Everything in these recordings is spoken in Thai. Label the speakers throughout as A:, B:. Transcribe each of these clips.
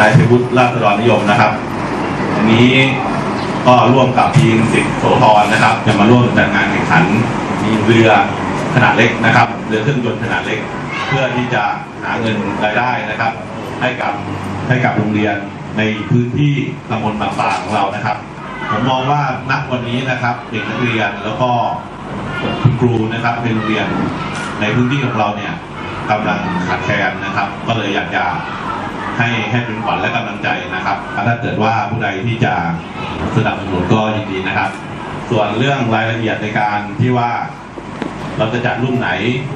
A: นายชัยวุฒิราษฎรนิยมนะครับวันนี้ก็ร่วมกับทีมสิทธิ์โสธรนะครับ จะมาร่วมจัดงานแข่งขันมีเรือขนาดเล็กนะครับเรือเครื่องยนต์ขนาดเล็ก เพื่อที่จะหาเงินรายได้นะครับ ให้กับให้กับโรงเรียนในพื้นที่ตำบลบางปลาของเรานะครับ ผมมองว่านักวันนี้นะครับเด็กนักเรียนแล้วก็คุณครูนะครับในโรงเรียนในพื้นที่ของเราเนี่ยกำลังขาดแคลนนะครับ ก็เลยอยากจะ ให้ให้เป็นขวัญและกำลังใจนะครับถ้าเกิดว่าผู้ใดที่จะสนับสนุนก็ยินดีนะครับ ส่วนเรื่องรายละเอียดในการที่ว่าเราจะจัดรุ่นไหน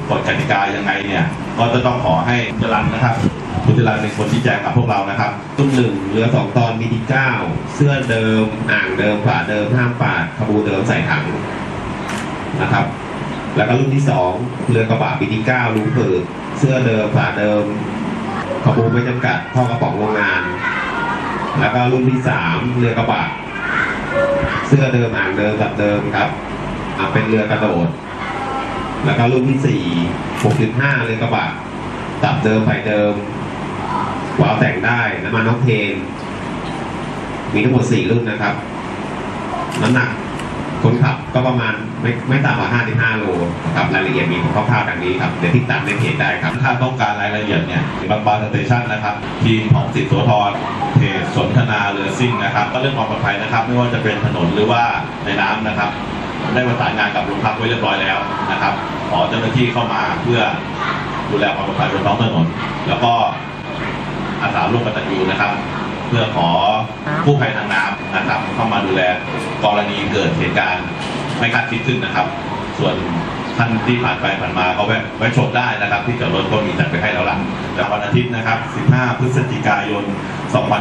A: กฎกติกายังไงเนี่ย ก็จะต้องขอให้จรันนะครับคุณจรันเป็นคนชี้แจงกับพวกเรานะครับ
B: ตุ้มหนึ่งเรือสองตอนมีดีเก้าเสื้อเดิม อ่างเดิมฝาเดิมห้ามปาดขบูเดิมใส่ถังนะครับ แล้วก็รุ่นที่สองเรือกระบะมีดีเก้ารูเปิดเสื้อเดิมฝาเดิม ขบูไม่จำกัดท่อกระป๋องโรงงาน แล้วก็รุ่นที่สามเรือกระบะเสื้อเดิมอ่างเดิมแบบเดิมครับเป็นเรือกระโดด แล้วก็รุ่นที่สี่หกจุดห้าเรือกระบะตับเดิมไฟเดิมวาล์วแต่งได้น้ำมันน้องเทน มีทั้งหมด4รุ่นนะครับ น้ำหนัก คนขับก็ประมาณไม่ไม่ต่ำกว่า 55 โลครับรายละเอียดมีคร่าวๆดังนี้ครับเดี๋ยวติดตามในเพจได้ครับ
A: ถ้าต้องการรายละเอียดเนี่ยบางบาสเตชันนะครับ ทีมของสิทธิ์โสธรเพจสนทนาเรือซิ่งนะครับ ก็เรื่องความปลอดภัยนะครับ ไม่ว่าจะเป็นถนนหรือว่าในน้ำนะครับ ได้ประสานงานกับโรงพักไว้เรียบร้อยแล้วนะครับขอเจ้าหน้าที่เข้ามาเพื่อดูแลความปลอดภัยบนท้องถนนแล้วก็อาสาร่วมกันตันยูนะครับ เพื่อขอผู้ภัยทางน้ำนะครับ เข้ามาดูแลกรณีเกิดเหตุการณ์ไม่คาดคิดขึ้นนะครับ ส่วนท่านที่ผ่านไปผ่านมาก็แวะแวะชมได้นะครับ ที่จอดรถก็มีจัดไปให้แล้วล่ะแต่วันอาทิตย์นะครับ 15 พฤศจิกายน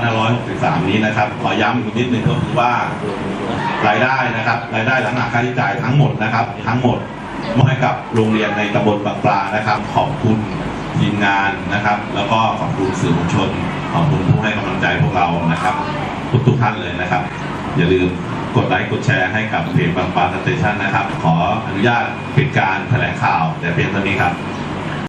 A: 2563 นี้นะครับ ขอย้ำอีกนิดนึงก็คือว่ารายได้นะครับ รายได้หลังหักค่าใช้จ่ายทั้งหมดนะครับ ทั้งหมดมอบให้กับโรงเรียนในตำบลบางปลานะครับ ขอบคุณทีมงานนะครับ แล้วก็ขอบคุณสื่อมวลชน ขอบคุณผู้ให้กำลังใจพวกเรานะครับ ทุกทุกท่านเลยนะครับ อย่าลืมกดไลค์กดแชร์ให้กับเพจบางปาสเตชันนะครับ ขออนุญาตปิดการแถลงข่าวแต่เพียงเท่านี้ครับ